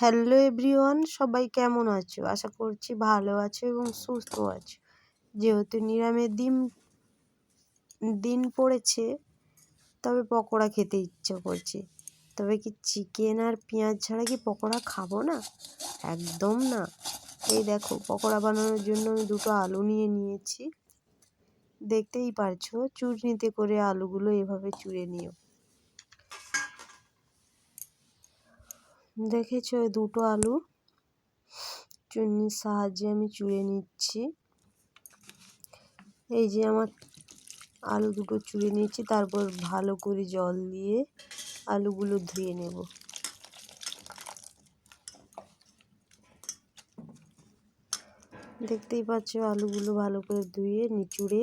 Hello everyone সবাই কেমন আছো? আশা করছি ভালো আছো এবং সুস্থ আছো। যেহেতু নিরামের দিন দিন পড়েছে, তবে পকোড়া খেতে ইচ্ছে করছে। তবে কি চিকেন আর পেঁয়াজ ছাড়া কি পকোড়া খাব না? একদম না। এই দেখো, পকোড়া বানানোর জন্য আমি দুটো আলু নিয়ে নিয়েছি। দেখতেই পারছ, চুরনিতে করে আলুগুলো এভাবে চুড়ে নিও। দেখেছ দুটো আলু? চুন্নির সাহায্যে আমি চুড়ে নিচ্ছি। এই যে আমার আলু দুটো চুড়ে নিচ্ছি তারপর ভালো করে জল দিয়ে আলুগুলো ধুয়ে নেব। দেখতেই পাচ্ছ আলুগুলো ভালো করে ধুয়ে, নিচুড়ে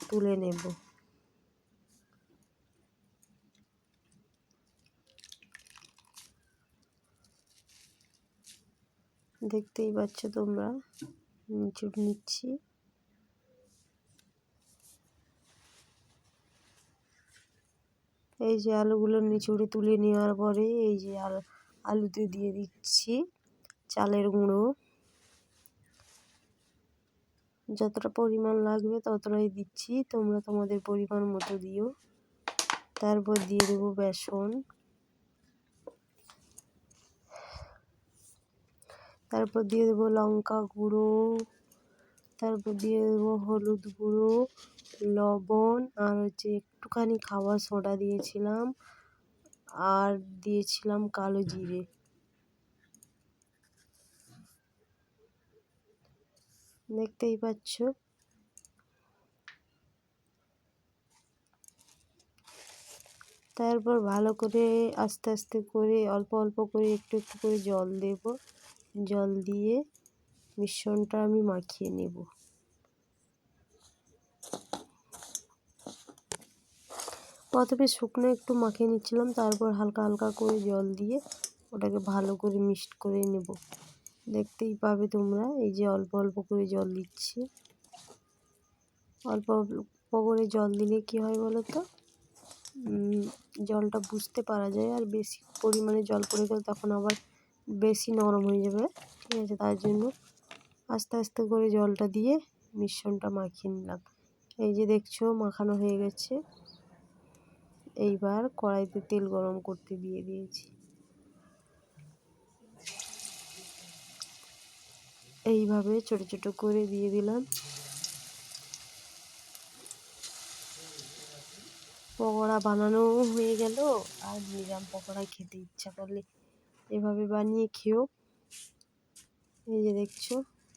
তুলে নেব। দেখতেই পাচ্ছ তোমরা। নিচুড় নিচ্ছি। এই যে আলুগুলো নিচুড়ে তুলে নেওয়ার পরে এই যে আলু, আলুতে দিয়ে দিচ্ছি চালের গুঁড়ো। যতটা পরিমাণ লাগবে ততটাই দিচ্ছি। তোমরা তোমাদের পরিমাণ মতো দিও। তারপর দিয়ে দেবো বেসন। তারপর দিয়ে দেবো লঙ্কা গুঁড়ো, তারপর দিয়ে দেবো হলুদ গুঁড়ো, লবণ, আর হচ্ছে একটুখানি খাবার সোডা দিয়েছিলাম, আর দিয়েছিলাম কালো জিরে। দেখতেই পাচ্ছ? তারপর ভালো করে আস্তে আস্তে করে, অল্প অল্প করে একটু একটু করে জল দেব। জল দিয়ে মিশ্রণটা আমি মাখিয়ে নেব। প্রথমে শুকনো একটু মাখিয়ে নিচ্ছিলাম, তারপর হালকা হালকা করে জল দিয়ে ওটাকে ভালো করে মিক্সড করে নেব। দেখতেই পাবে তোমরা, এই যে অল্প অল্প করে জল দিচ্ছি। অল্প অল্প করে জল দিলে কি হয় বলো তো জলটা বুঝতে পারা যায়, আর বেশি পরিমাণে জল পড়ে গেলে তখন আবার বেশি নরম হয়ে যাবে, ঠিক আছে? তার জন্য আস্তে আস্তে করে জলটা দিয়ে মিশ্রণটা মাখিয়ে নিলাম। এই যে দেখছ, মাখানো হয়ে গেছে। এইবার কড়াইতে তেল গরম করতে দিয়ে দিয়েছি। এইভাবে ছোট ছোট করে দিয়ে দিলাম। পকোড়া বানানো হয়ে গেল। আর নিরাম পকোড়া খেতে ইচ্ছা করলে এভাবে বানিয়ে খেও এই যে দেখছ,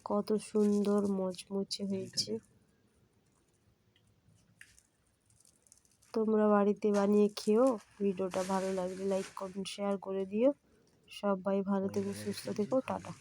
কত সুন্দর মচমচে হয়েছে। তোমরা বাড়িতে বানিয়ে খেও ভিডিওটা ভালো লাগলে লাইক কমেন্ট শেয়ার করে দিও। সবাই ভালো থেকো, সুস্থ থেকো, টাটা।